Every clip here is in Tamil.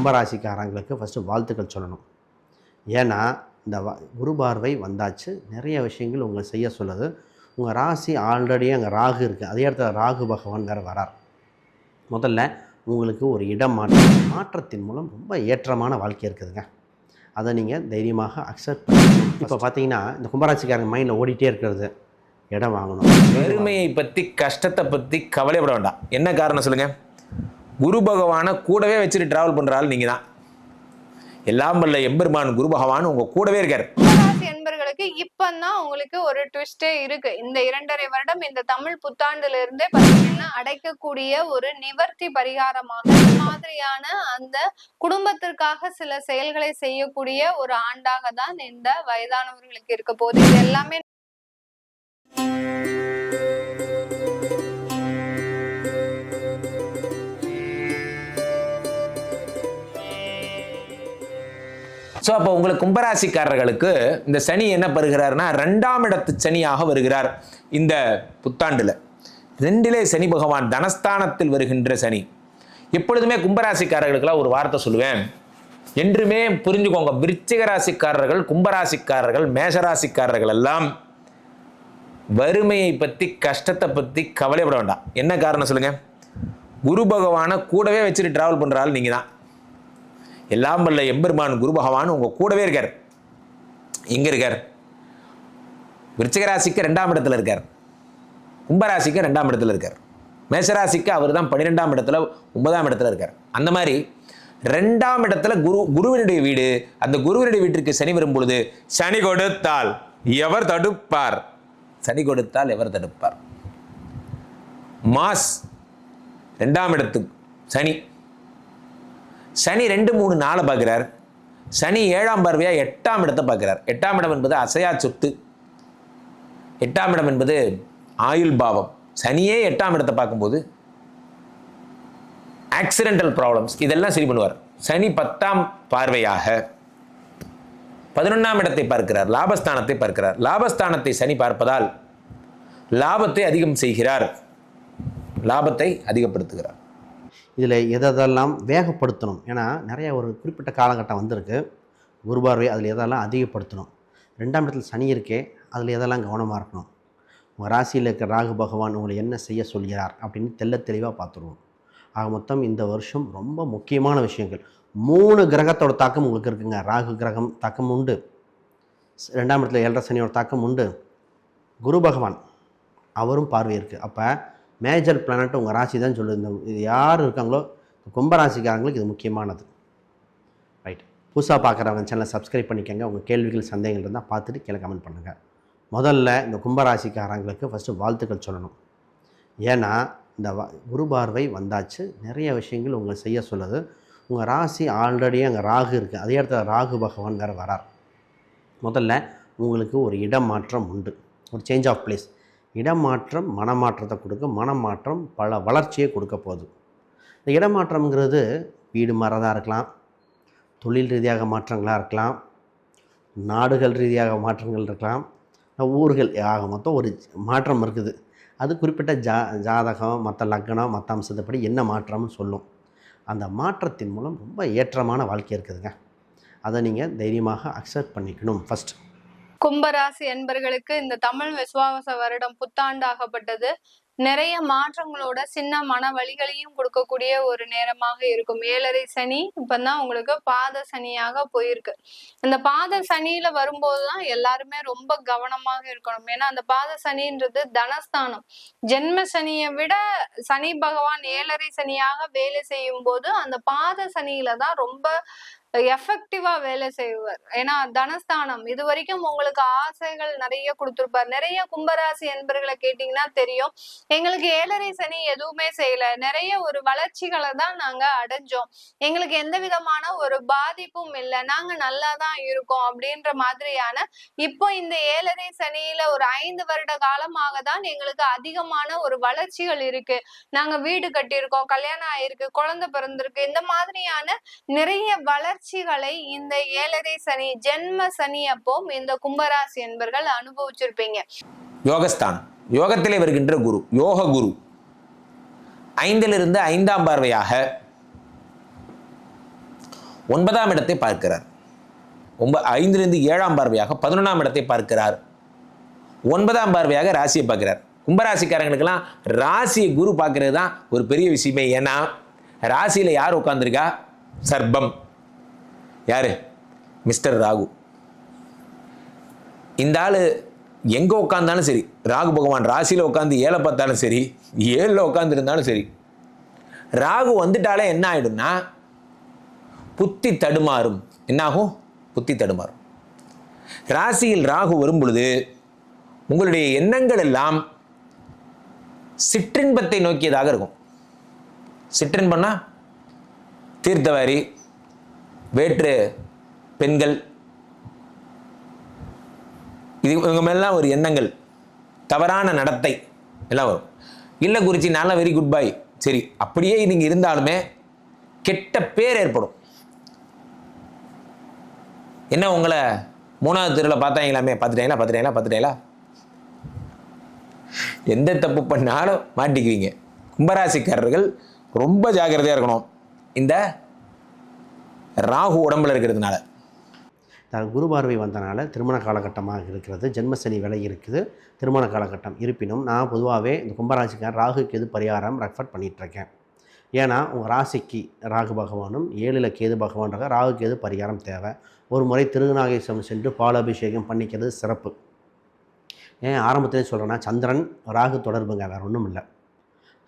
கும்பராசிக்காரங்களுக்கு ஃபஸ்ட்டு வாழ்த்துக்கள் சொல்லணும். ஏன்னா இந்த வ குரு பார்வை வந்தாச்சு. நிறைய விஷயங்கள் உங்களை செய்ய சொல்லுது. உங்கள் ராசி ஆல்ரெடி அங்கே ராகு இருக்குது அதே இடத்துல ராகு பகவான் வேறு வரார். முதல்ல உங்களுக்கு ஒரு இடம் மாற்றம் மாற்றத்தின் மூலம் ரொம்ப ஏற்றமான வாழ்க்கை இருக்குதுங்க. அதை நீங்கள் தைரியமாக அக்செப்ட் பண்ணி இப்போ பார்த்தீங்கன்னா இந்த கும்பராசிக்காரங்க மைண்டில் ஓடிட்டே இருக்கிறது. இடம் வாங்கணும். வறுமையை பத்தி கஷ்டத்தை பத்தி கவலைப்பட வேண்டாம். என்ன காரணம் சொல்லுங்க? குரு பகவானை கூடவே வச்சுட்டு டிராவல் பண்றாள் நீங்க தான். எல்லாம் வல்ல எம்பெருமான் குரு பகவான் உங்க கூடவே இருக்கார். என்பர்களுக்கு இப்பதான் உங்களுக்கு ஒரு ட்விஸ்டே இருக்கு. இந்த இரண்டரை வருடம் இந்த தமிழ் புத்தாண்டுல இருந்தே பாத்தீங்கன்னா அடைக்கக்கூடிய ஒரு நிவர்த்தி பரிகாரமாக மாதிரியான அந்த குடும்பத்திற்காக சில செயல்களை செய்யக்கூடிய ஒரு ஆண்டாக தான் இந்த வயதானவர்களுக்கு இருக்க போது இது எல்லாமே அப்போ உங்களுக்கு கும்பராசிக்காரர்களுக்கு இந்த சனி என்ன பெறுகிறார்னா ரெண்டாம் இடத்து சனியாக வருகிறார் இந்த புத்தாண்டில். ரெண்டிலே சனி பகவான் தனஸ்தானத்தில் வருகின்ற சனி. எப்பொழுதுமே கும்பராசிக்காரர்களுக்கெல்லாம் ஒரு வார்த்தை சொல்லுவேன். என்றுமே புரிஞ்சுக்கோங்க விருச்சிக ராசிக்காரர்கள் கும்பராசிக்காரர்கள் மேஷராசிக்காரர்கள் எல்லாம் வறுமையை பற்றி கஷ்டத்தை பற்றி கவலைப்பட வேண்டாம். என்ன காரணம் சொல்லுங்கள் குரு பகவானை கூடவே வச்சுட்டு ட்ராவல் பண்ணுற ஆள் நீங்கள் தான் எல்லாம் வல்ல எம்பெருமான் குரு பகவான் உங்கள் கூடவே இருக்கார். எங்கே இருக்கார். விருச்சிகராசிக்கு ரெண்டாம் இடத்துல இருக்கார். கும்பராசிக்கு ரெண்டாம் இடத்துல இருக்கார். மேஷராசிக்கு அவர் தான் பன்னிரெண்டாம் இடத்துல ஒன்பதாம் இடத்துல இருக்கார். அந்த மாதிரி ரெண்டாம் இடத்துல குரு குருவினுடைய வீடு அந்த குருவினுடைய வீட்டிற்கு சனி வரும் பொழுது சனி கொடுத்தால் எவர் தடுப்பார்? சனி கொடுத்தால் எவர் தடுப்பார்? மாஸ் ரெண்டாம் இடத்துக்கு சனி. சனி ரெண்டு மூணு நாளை பார்க்குறார். சனி ஏழாம் பார்வையாக எட்டாம் இடத்தை பார்க்குறார். எட்டாம் இடம் என்பது அசையா சொத்து. எட்டாம் இடம் என்பது ஆயுள் பாவம். சனியே எட்டாம் இடத்தை பார்க்கும்போது ஆக்சிடென்டல் ப்ராப்ளம்ஸ் இதெல்லாம் சரி பண்ணுவார். சனி பத்தாம் பார்வையாக பதினொன்றாம் இடத்தை பார்க்கிறார் லாபஸ்தானத்தை பார்க்கிறார். லாபஸ்தானத்தை சனி பார்ப்பதால் லாபத்தை அதிகம் செய்கிறார். லாபத்தை அதிகப்படுத்துகிறார். இதில் எதெல்லாம் வேகப்படுத்தணும்? ஏன்னா நிறைய ஒரு குறிப்பிட்ட காலகட்டம் வந்திருக்கு. குரு பார்வை அதில் எதெல்லாம் அதிகப்படுத்தணும்? ரெண்டாம் இடத்துல சனி இருக்கே அதில் எதெல்லாம் கவனமாக இருக்கணும்? உங்கள் ராசியில் இருக்க ராகு பகவான் உங்களை என்ன செய்ய சொல்கிறார்? அப்படின்னு தெல்ல தெளிவாக பார்த்துருவோம். ஆக மொத்தம் இந்த வருஷம் ரொம்ப முக்கியமான விஷயங்கள். மூணு கிரகத்தோட தாக்கம் உங்களுக்கு இருக்குங்க. ராகு கிரகம் தாக்கம் உண்டு. ஸ்- ரெண்டாம் இடத்துல ஏழரை சனியோட தாக்கம் உண்டு. குரு பகவான் அவரும் பார்வை இருக்குது அப்போ மேஜர் பிளானட் உங்கள் ராசி தான் சொல்லுது. இது யார் இருக்காங்களோ கும்பராசிக்காரங்களுக்கு இது முக்கியமானது. ரைட் புதுசாக பார்க்குறவங்க சேனலை சப்ஸ்கிரைப் பண்ணிக்கோங்க. உங்கள் கேள்விகள் சந்தேகங்கள் இருந்தால் பார்த்துட்டு கீழே கமெண்ட் பண்ணுங்கள் முதல்ல இந்த கும்பராசிக்காரங்களுக்கு ஃபஸ்ட்டு வாழ்த்துக்கள் சொல்லணும். ஏன்னா இந்த வ குரு பார்வை வந்தாச்சு. நிறைய விஷயங்கள் உங்களை செய்ய சொல்லுது. உங்கள் ராசி ஆல்ரெடி அங்கே ராகு இருக்குது அதே இடத்துல ராகு பகவான் வேறு வரார். முதல்ல உங்களுக்கு ஒரு இடம் மாற்றம் உண்டு. ஒரு சேஞ்ச் ஆஃப் பிளேஸ் இடமாற்றம் மனமாற்றத்தை கொடுக்கும் மனமாற்றம் பல வளர்ச்சியை கொடுக்க போகுது. இந்த இடமாற்றம்ங்கிறது வீடு மாறதாக இருக்கலாம் தொழில் ரீதியாக மாற்றங்களாக இருக்கலாம் நாடுகள் ரீதியாக மாற்றங்கள் இருக்கலாம் ஊர்கள் ஆக மொத்தம் ஒரு மாற்றம் இருக்குது. அது குறிப்பிட்ட ஜா ஜாதகம் மற்ற லக்னம் மற்ற அம்சத்தைப்படி என்ன மாற்றம்னு சொல்லும். அந்த மாற்றத்தின் மூலம் ரொம்ப ஏற்றமான வாழ்க்கை இருக்குதுங்க. அதை நீங்கள் தைரியமாக அக்செப்ட் பண்ணிக்கணும் ஃபஸ்ட்டு கும்பராசி என்பர்களுக்கு இந்த தமிழ் விசுவாச வருடம் புத்தாண்டாகப்பட்டது. நிறைய மாற்றங்களோட சின்ன மன வழிகளையும் கொடுக்கக்கூடிய ஒரு நேரமாக இருக்கும். ஏழரை சனி இப்பதான் உங்களுக்கு பாத சனியாக போயிருக்கு. இந்த பாத சனியில வரும்போதுதான் எல்லாருமே ரொம்ப கவனமாக இருக்கணும். ஏன்னா அந்த பாத சனின்றது தனஸ்தானம். ஜென்ம சனியை விட சனி பகவான் ஏழரை சனியாக வேலை செய்யும் போது அந்த பாத சனியில தான் ரொம்ப எஃபெக்டிவா வேலை செய்வார். ஏன்னா தனஸ்தானம். இது வரைக்கும் உங்களுக்கு ஆசைகள் நிறைய கொடுத்துருப்பார். நிறைய கும்பராசி என்பர்களை கேட்டீங்கன்னா தெரியும். எங்களுக்கு ஏழரை சனி எதுவுமே செய்யல. நிறைய ஒரு வளர்ச்சிகளை தான் நாங்க அடைஞ்சோம். எங்களுக்கு எந்த விதமான ஒரு பாதிப்பும் இல்லை. நாங்க நல்லா தான் இருக்கோம் அப்படின்ற மாதிரியான இப்போ இந்த ஏழரை சனியில ஒரு ஐந்து வருட காலமாக தான் எங்களுக்கு அதிகமான ஒரு வளர்ச்சிகள் இருக்கு. நாங்க வீடு கட்டியிருக்கோம். கல்யாணம் ஆயிருக்கு. குழந்தை பிறந்திருக்கு. இந்த மாதிரியான நிறைய வளர்ச்சிகளை இந்த ஏழரை சனி ஜென்ம சனி அப்போ இந்த கும்பராசி என்பர்கள் அனுபவிச்சிருப்பீங்க. யோகஸ்தானம். யோகத்திலே வருகின்ற குரு யோக குரு. ஐந்திலிருந்து ஐந்தாம் பார்வையாக ஒன்பதாம் இடத்தை பார்க்கிறார். ஒன்ப ஐந்திலிருந்து ஏழாம் பார்வையாக பதினொன்றாம் இடத்தை பார்க்கிறார். ஒன்பதாம் பார்வையாக ராசியை பார்க்கிறார். கும்பராசிக்காரங்களுக்கெல்லாம் ராசியை குரு பார்க்கறது தான் ஒரு பெரிய விஷயமே. ஏன்னா ராசியில் யார் உட்காந்துருக்கா சர்பம். யாரு? மிஸ்டர் ராகு. இந்த ஆள் எங்கே உட்காந்தாலும் சரி ராகு பகவான் ராசியில் உட்காந்து ஏழை பார்த்தாலும் சரி ஏழில் உட்காந்துருந்தாலும் சரி ராகு வந்துட்டாலே என்ன ஆயிடும்னா புத்தி தடுமாறும். என்னாகும்? புத்தி தடுமாறும். ராசியில் ராகு வரும் பொழுது உங்களுடைய எண்ணங்கள் எல்லாம் சிற்றின்பத்தை நோக்கியதாக இருக்கும். சிற்றின்பம்னா தீர்த்தவாரி வேற்று பெண்கள். இது இவங்க மேலாம் ஒரு எண்ணங்கள். தவறான நடத்தை. எல்லாம் வரும். இல்லை குறிச்சி நல்லா வெரி குட் பை சரி அப்படியே நீங்கள் இருந்தாலுமே கெட்ட பேர் ஏற்படும். என்ன உங்களை மூணாவது தெருவில் பார்த்தாங்களாமே? பார்த்துட்டாங்களா? பார்த்துட்டாங்களா? பார்த்துட்டாங்களா? எந்த தப்பு பண்ணாலும் மாட்டிக்குவீங்க. கும்பராசிக்காரர்கள் ரொம்ப ஜாக்கிரதையாக இருக்கணும். இந்த ராகு உடம்புல இருக்கிறதுனால. த- குரு பார்வை வந்தனால திருமண காலகட்டமாக இருக்கிறது. ஜென்மசனி விலை இருக்குது. திருமண காலகட்டம் இருப்பினும் நான் பொதுவாகவே இந்த கும்பராசிக்கார் ராகுக்கு எது பரிகாரம் ரெஃபர் பண்ணிகிட்ருக்கேன் ஏன்னா உங்கள் ராசிக்கு ராகு பகவானும் ஏழில் கேது பகவான்றாக ராகு எது பரிகாரம் தேவை? ஒரு முறை திருநாகேஸ்வரம் சென்று பாலாபிஷேகம் பண்ணிக்கிறது சிறப்பு. ஏன்? ஆரம்பத்திலே சொல்கிறேன்னா சந்திரன் ராகு தொடர்புங்க வேறு ஒன்றும் இல்லை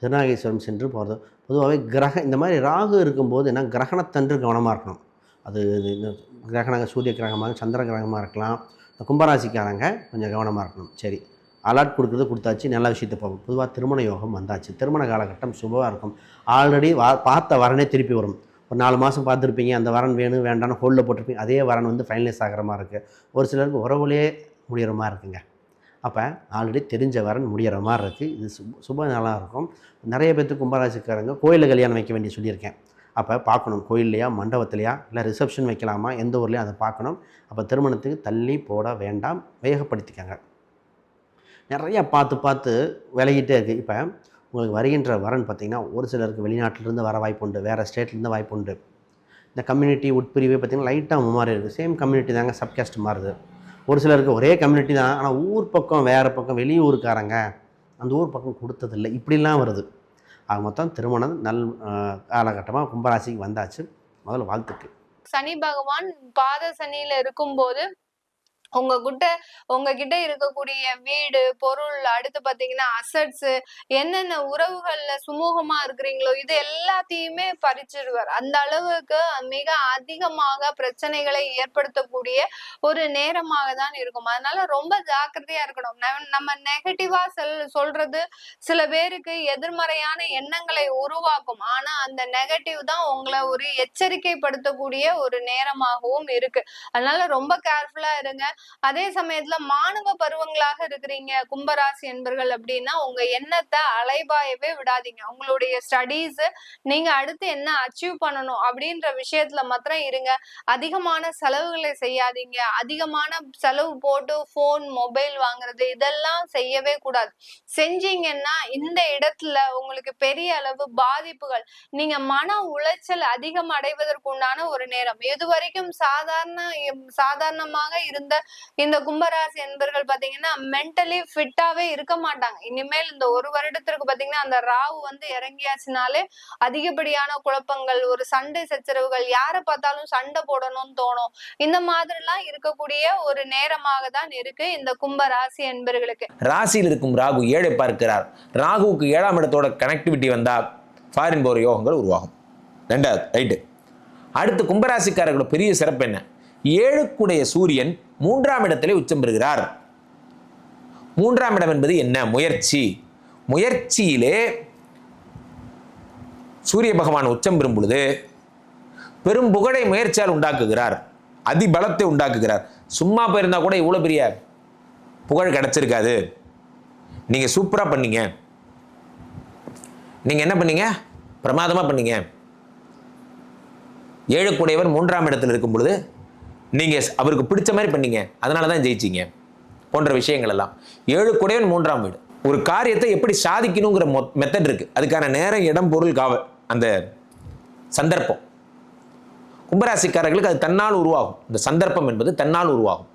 திருநாகேஸ்வரம் சென்று போகிறது. பொதுவாகவே கிரக இந்த மாதிரி ராகு இருக்கும்போது என்ன கிரகணத்தன்று கவனமாக இருக்கணும். அது இது- கிரகணங்க சூரிய கிரகமாக சந்திர கிரகமாக இருக்கலாம். இந்த கும்பராசிக்காரங்க கொஞ்சம் கவனமாக இருக்கணும். சரி அலர்ட் கொடுக்குறது கொடுத்தாச்சு நல்ல விஷயத்தை பார்ப்போம். பொதுவாக திருமண யோகம் வந்தாச்சு. திருமண காலகட்டம் சுபமாக இருக்கும். ஆல்ரெடி வா பார்த்த வரனே திருப்பி வரும். ஒரு நாலு மாதம் பார்த்துருப்பீங்க அந்த வரன் வேணும் வேண்டாம்னு ஹோல்டில் போட்டிருப்பீங்க. அதே வரன் வந்து ஃபைனலைஸ் ஆகிற மாதிரி இருக்குது ஒரு சிலருக்கு உறவுலேயே முடிகிற மாதிரி இருக்குங்க. அப்போ ஆல்ரெடி தெரிஞ்ச வரன் முடிகிற மாதிரி இருக்குது இது சுப சுப நாளாக இருக்கும் நிறைய பேர்த்துக்கு கும்பராசிக்காரங்க கோயிலில் கல்யாணம் வைக்க வேண்டிய சொல்லியிருக்கேன். அப்போ பார்க்கணும் கோயில்லையா மண்டபத்திலையா இல்லை ரிசப்ஷன் வைக்கலாமா எந்த ஊர்லேயும் அதை பார்க்கணும். அப்போ திருமணத்துக்கு தள்ளி போட வேண்டாம் வேகப்படுத்திக்கங்க. நிறையா பார்த்து பார்த்து விலகிட்டே இருக்குது இப்போ உங்களுக்கு வருகின்ற வரன் பார்த்திங்கன்னா ஒரு சிலருக்கு வெளிநாட்டிலேருந்து வர வாய்ப்பு உண்டு வேறு ஸ்டேட்லேருந்து வாய்ப்பு உண்டு. இந்த கம்யூனிட்டி உட்பிரிவே பார்த்திங்கன்னா லைட்டாக மாறி இருக்குது சேம் கம்யூனிட்டி தாங்க சப்காஸ்ட் மாறுது. ஒரு சிலருக்கு ஒரே கம்யூனிட்டி தான். ஆனால் ஊர் பக்கம் வேறு பக்கம் வெளியூருக்காரங்க அந்த ஊர் பக்கம் கொடுத்ததில்லை. இப்படிலாம் வருது. ஆக மொத்தம் திருமணம் நல் காலகட்டமாக கும்பராசிக்கு வந்தாச்சு. முதல்ல வாழ்த்துக்கு சனி பகவான் பாத சனியில் இருக்கும்போது உங்ககிட்ட உங்ககிட்ட இருக்கக்கூடிய வீடு பொருள் அடுத்து பாத்தீங்கன்னா அசட்ஸ் என்னென்ன உறவுகள்ல சுமூகமா இருக்கிறீங்களோ இது எல்லாத்தையுமே பறிச்சிடுவார் அந்த அளவுக்கு மிக அதிகமாக பிரச்சனைகளை ஏற்படுத்தக்கூடிய ஒரு நேரமாக தான் இருக்கும். அதனால ரொம்ப ஜாக்கிரதையா இருக்கணும். நம்ம- நம்ம நெகட்டிவா செல் சொல்றது சில பேருக்கு எதிர்மறையான எண்ணங்களை உருவாக்கும். ஆனா அந்த நெகட்டிவ் தான் உங்களை ஒரு எச்சரிக்கைப்படுத்தக்கூடிய ஒரு நேரமாகவும் இருக்கு. அதனால ரொம்ப கேர்ஃபுல்லா இருங்க. அதே சமயத்துல மாணவ பருவங்களாக இருக்கிறீங்க கும்பராசி என்பர்கள் அப்படின்னா உங்க எண்ணத்தை அலைபாயவே விடாதீங்க. உங்களுடைய ஸ்டடீஸ் நீங்க அடுத்து என்ன அச்சீவ் பண்ணணும் அப்படின்ற விஷயத்துல மாத்திரம் இருங்க. அதிகமான செலவுகளை செய்யாதீங்க. அதிகமான செலவு போட்டு போன் மொபைல் வாங்குறது இதெல்லாம் செய்யவே கூடாது. செஞ்சீங்கன்னா இந்த இடத்துல உங்களுக்கு பெரிய அளவு பாதிப்புகள். நீங்க மன உளைச்சல் அதிகம் அடைவதற்குண்டான ஒரு நேரம். இது வரைக்கும் சாதாரண சாதாரணமாக இருந்த இந்த கும்பராசி என்பர்கள் பாத்தீங்கன்னா மென்டலி ஃபிட்டாவே இருக்க மாட்டாங்க. இனிமேல் இந்த ஒரு வருடத்திற்கு பாத்தீங்கன்னா அந்த ராகு வந்து இறங்கியாச்சுனாலே அதிகப்படியான குழப்பங்கள் ஒரு சண்டை சச்சரவுகள் யாரை பார்த்தாலும் சண்டை போடணும்னு தோணும். இந்த மாதிரி எல்லாம் இருக்கக்கூடிய ஒரு நேரமாக தான் இருக்கு இந்த கும்பராசி என்பர்களுக்கு. ராசியில் இருக்கும் ராகு ஏழை பார்க்கிறார். ராகுவுக்கு ஏழாம் இடத்தோட கனெக்டிவிட்டி வந்தால் ஃபாரின் போகிற யோகங்கள் உருவாகும். ரெண்டாவது ரைட்டு அடுத்து கும்பராசிக்காரர்களோட பெரிய சிறப்பு என்ன? ஏழுக்குடைய சூரியன் மூன்றாம் இடத்திலே உச்சம் பெறுகிறார். மூன்றாம் இடம் என்பது என்ன? முயற்சி. முயற்சியிலே சூரிய பகவான் உச்சம் பெறும் பொழுது பெரும் புகழை முயற்சியால் உண்டாக்குகிறார். அதிபலத்தை உண்டாக்குகிறார். சும்மா போயிருந்தா கூட இவ்வளோ பெரிய புகழ் கிடச்சிருக்காது. நீங்கள் சூப்பராக பண்ணீங்க. நீங்கள் என்ன பண்ணீங்க? பிரமாதமாக பண்ணீங்க. ஏழுக்குடையவர் மூன்றாம் இடத்தில் இருக்கும் பொழுது நீங்கள் அவருக்கு பிடிச்ச மாதிரி பண்ணீங்க. அதனால தான் ஜெயிச்சீங்க. போன்ற விஷயங்கள் எல்லாம் ஏழுக்குடையவன் மூன்றாம் வீடு. ஒரு காரியத்தை எப்படி சாதிக்கணுங்கிற மெத்தட் இருக்குது அதுக்கான நேரம் இடம் பொருள் காவல். அந்த சந்தர்ப்பம். கும்பராசிக்காரர்களுக்கு அது தன்னால் உருவாகும். இந்த சந்தர்ப்பம் என்பது தன்னால் உருவாகும்.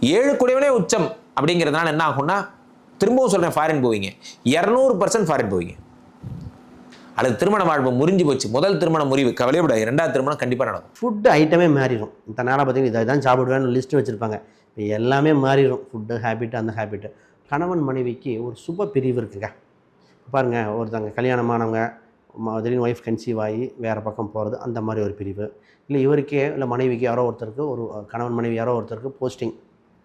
ஏழு குடையவனே உச்சம் அப்படிங்கிறதுனால என்ன ஆகும்னா திரும்பவும் சொல்கிறேன் ஃபாரின் போவீங்க. இரநூறு பர்சன்ட் ஃபாரின் போவீங்க. அல்லது திருமண வாழ்வு முறிஞ்சு போச்சு. முதல் திருமண முறிவு கவலையப்படாது ரெண்டாவது திருமணம் கண்டிப்பாக நடக்கும். ஃபுட்டு ஐட்டமே மாறிடும் இந்த நாளாக பார்த்தீங்கன்னா இதை தான் சாப்பிடுவேன்னு லிஸ்ட்டு வச்சுருப்பாங்க. இப்போ எல்லாமே மாறிடும் ஃபுட்டு ஹேபிட் அந்த ஹேபிட்டு கணவன் மனைவிக்கு ஒரு சுப பிரிவு இருக்குங்க. பாருங்க ஒருத்தங்க கல்யாணமானவங்க ம- திடீர்னு ஒய்ஃப் கன்சீவ் ஆகி வேறு பக்கம் போகிறது அந்த மாதிரி ஒரு பிரிவு. இல்லை இவருக்கே இல்லை மனைவிக்கு யாரோ ஒருத்தருக்கு ஒரு கணவன் மனைவி யாரோ ஒருத்தருக்கு போஸ்டிங்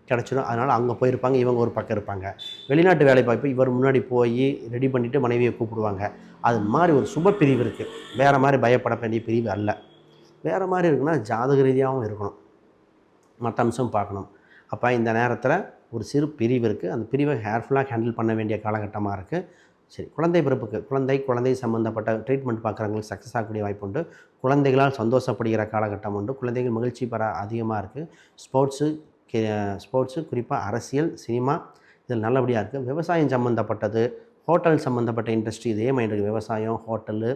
கிடச்சிடும் அதனால் அங்கே போயிருப்பாங்க இவங்க ஒரு பக்கம் இருப்பாங்க. வெளிநாட்டு வேலை வாய்ப்பு இவர் முன்னாடி போய் ரெடி பண்ணிவிட்டு மனைவியை கூப்பிடுவாங்க. அது மாதிரி ஒரு சுப பிரிவு இருக்குது வேறு மாதிரி பயப்பட வேண்டிய பிரிவு அல்ல. வேறு மாதிரி இருக்குன்னா ஜாதக ரீதியாகவும் இருக்கணும். மற்ற அம்சம் பார்க்கணும். அப்போ இந்த நேரத்தில் ஒரு சிறு பிரிவு இருக்குது அந்த பிரிவை ஹேர்ஃபுல்லாக ஹேண்டில் பண்ண வேண்டிய காலகட்டமாக இருக்குது சரி குழந்தை பிறப்புக்கு குழந்தை குழந்தை சம்மந்தப்பட்ட ட்ரீட்மெண்ட் பார்க்குறவங்களுக்கு சக்ஸஸ் ஆகக்கூடிய வாய்ப்பு உண்டு. குழந்தைகளால் சந்தோஷப்படுகிற காலகட்டம் உண்டு. குழந்தைகள் மகிழ்ச்சி பெற அதிகமாக இருக்குது ஸ்போர்ட்ஸு கே ஸ்போர்ட்ஸு குறிப்பாக அரசியல் சினிமா இதில் நல்லபடியாக இருக்குது விவசாயம் சம்மந்தப்பட்டது ஹோட்டல் சம்மந்தப்பட்ட இண்டஸ்ட்ரி இதே மாதிரி இருக்குது விவசாயம் ஹோட்டலு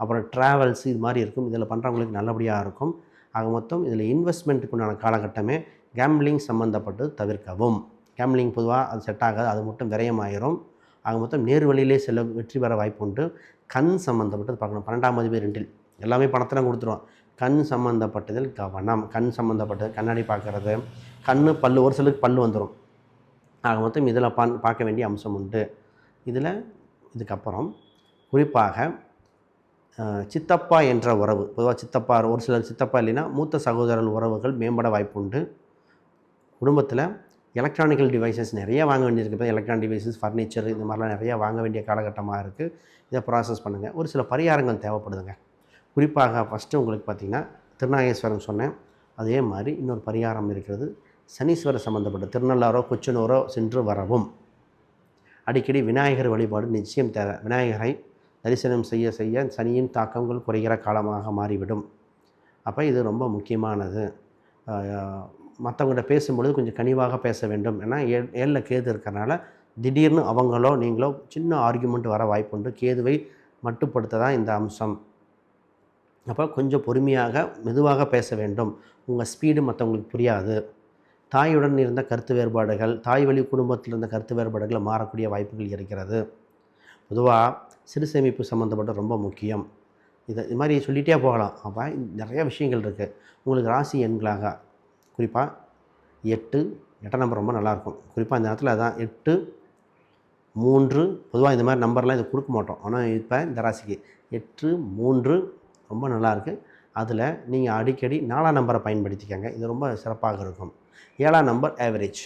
அப்புறம் ட்ராவல்ஸ் இது மாதிரி இருக்கும். இதில் பண்ணுறவங்களுக்கு நல்லபடியாக இருக்கும். ஆக மொத்தம் இதில் இன்வெஸ்ட்மெண்ட்டுக்குண்டான காலகட்டமே கேம்பிளிங் சம்மந்தப்பட்டு தவிர்க்கவும். கேம்பிளிங் பொதுவாக அது செட் ஆகாது அது மட்டும் விரயமாயிரும். ஆக மொத்தம் நேர் வழியிலே செல்ல வெற்றி பெற வாய்ப்பு உண்டு. கண் சம்மந்தப்பட்டது பார்க்கணும். பன்னெண்டாம் அதிபதி ரெண்டில் எல்லாமே பணத்தில் கொடுத்துருவோம் கண் சம்மந்தப்பட்டதில் கவனம். கண் சம்மந்தப்பட்டது கண்ணாடி பார்க்குறது. கண் பல்லு ஒரு சிலருக்கு பல்லு வந்துடும் ஆக மொத்தம் இதில் பா பார்க்க வேண்டிய அம்சம் உண்டு. இதில் இதுக்கப்புறம் குறிப்பாக சித்தப்பா என்ற உறவு பொதுவாக சித்தப்பா ஒரு சிலர் சித்தப்பா இல்லைன்னா மூத்த சகோதரர் உறவுகள் மேம்பட வாய்ப்பு உண்டு குடும்பத்தில் எலக்ட்ரானிக்கல் டிவைசஸ் நிறைய வாங்க வேண்டியிருக்கு. இப்போ எலக்ட்ரானிக் டிவைசஸ் ஃபர்னிச்சர் இந்த மாதிரிலாம் நிறையா வாங்க வேண்டிய காலகட்டமாக இருக்குது இதை ப்ராசஸ் பண்ணுங்கள் ஒரு சில பரிகாரங்கள் தேவைப்படுதுங்க. குறிப்பாக ஃபஸ்ட்டு உங்களுக்கு பார்த்திங்கன்னா திருநாகேஸ்வரம் சொன்னேன். அதே மாதிரி இன்னொரு பரிகாரம் இருக்கிறது. சனீஸ்வரர் சம்மந்தப்பட்ட திருநள்ளாரோ கொச்சனூரோ சென்று வரவும். அடிக்கடி விநாயகர் வழிபாடு நிச்சயம் தேவை. விநாயகரை தரிசனம் செய்ய செய்ய சனியின் தாக்கங்கள் குறைகிற காலமாக மாறிவிடும். அப்போ இது ரொம்ப முக்கியமானது. மற்றவங்கள்ட்ட பேசும்பொழுது கொஞ்சம் கனிவாக பேச வேண்டும். ஏன்னா ஏ ஏழில் கேது இருக்கிறனால திடீர்னு அவங்களோ நீங்களோ சின்ன ஆர்கியூமெண்ட் வர வாய்ப்புண்டு. கேதுவை மட்டுப்படுத்த தான் இந்த அம்சம். அப்போ கொஞ்சம் பொறுமையாக மெதுவாக பேச வேண்டும். உங்கள் ஸ்பீடு மற்றவங்களுக்கு புரியாது. தாயுடன் இருந்த கருத்து வேறுபாடுகள் தாய் வழி குடும்பத்தில் இருந்த கருத்து வேறுபாடுகள் மாறக்கூடிய வாய்ப்புகள் இருக்கிறது. பொதுவாக சிறு சேமிப்பு சம்மந்தப்பட்ட ரொம்ப முக்கியம். இதை இது மாதிரி சொல்லிகிட்டே போகலாம். அப்போ நிறைய விஷயங்கள் இருக்குது உங்களுக்கு ராசி எண்களாக குறிப்பாக எட்டு எட்ட நம்பர் ரொம்ப நல்லாயிருக்கும் குறிப்பாக இந்த நேரத்தில் அதான் எட்டு மூன்று பொதுவாக இந்த மாதிரி நம்பர்லாம் இதை கொடுக்க மாட்டோம். ஆனால் இப்போ இந்த ராசிக்கு எட்டு மூன்று ரொம்ப நல்லாயிருக்கு அதில் நீங்கள் அடிக்கடி நாலாம் நம்பரை பயன்படுத்திக்கங்க. இது ரொம்ப சிறப்பாக இருக்கும். ஏழாம் நம்பர் ஆவரேஜ்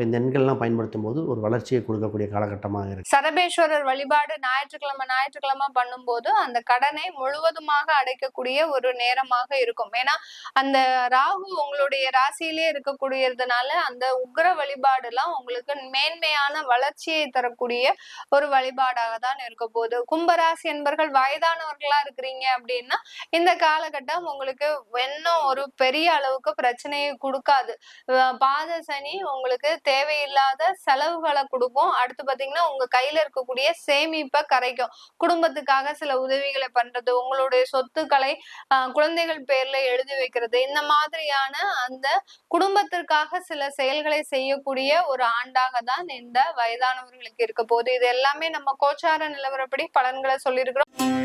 இப்போ இந்த எண்கள்லாம் பயன்படுத்தும் போது ஒரு வளர்ச்சியை கொடுக்கக்கூடிய காலகட்டமாக இருக்கு. சரபேஸ்வரர் வழிபாடு ஞாயிற்றுக்கிழமை ஞாயிற்றுக்கிழமை பண்ணும்போது அந்த கடனை முழுவதுமாக அடைக்கக்கூடிய ஒரு நேரமாக இருக்கும். ஏன்னா அந்த ராகு உங்களுடைய ராசியிலே இருக்கக்கூடியதுனால அந்த உக்ர வழிபாடு எல்லாம் உங்களுக்கு மேன்மையான வளர்ச்சியை தரக்கூடிய ஒரு வழிபாடாக தான் இருக்க போகுது. கும்பராசி என்பர்கள் வயதானவர்களா இருக்கிறீங்க அப்படின்னா இந்த காலகட்டம் உங்களுக்கு இன்னும் ஒரு பெரிய அளவுக்கு பிரச்சனையை கொடுக்காது. பாத சனி உங்களுக்கு தேவையில்லாத செலவுகளை கொடுக்கும் அடுத்து பாத்தீங்கன்னா உங்க கையில இருக்கக்கூடிய சேமிப்பை கரைக்கும். குடும்பத்துக்காக சில உதவிகளை பண்றது உங்களுடைய சொத்துக்களை ஆஹ் குழந்தைகள் பேர்ல எழுதி வைக்கிறது இந்த மாதிரியான அந்த குடும்பத்திற்காக சில செயல்களை செய்யக்கூடிய ஒரு ஆண்டாக தான் இந்த வயதானவர்களுக்கு இருக்க போகுது. இது எல்லாமே நம்ம கோச்சார நிலவரப்படி பலன்களை சொல்லியிருக்கிறோம்.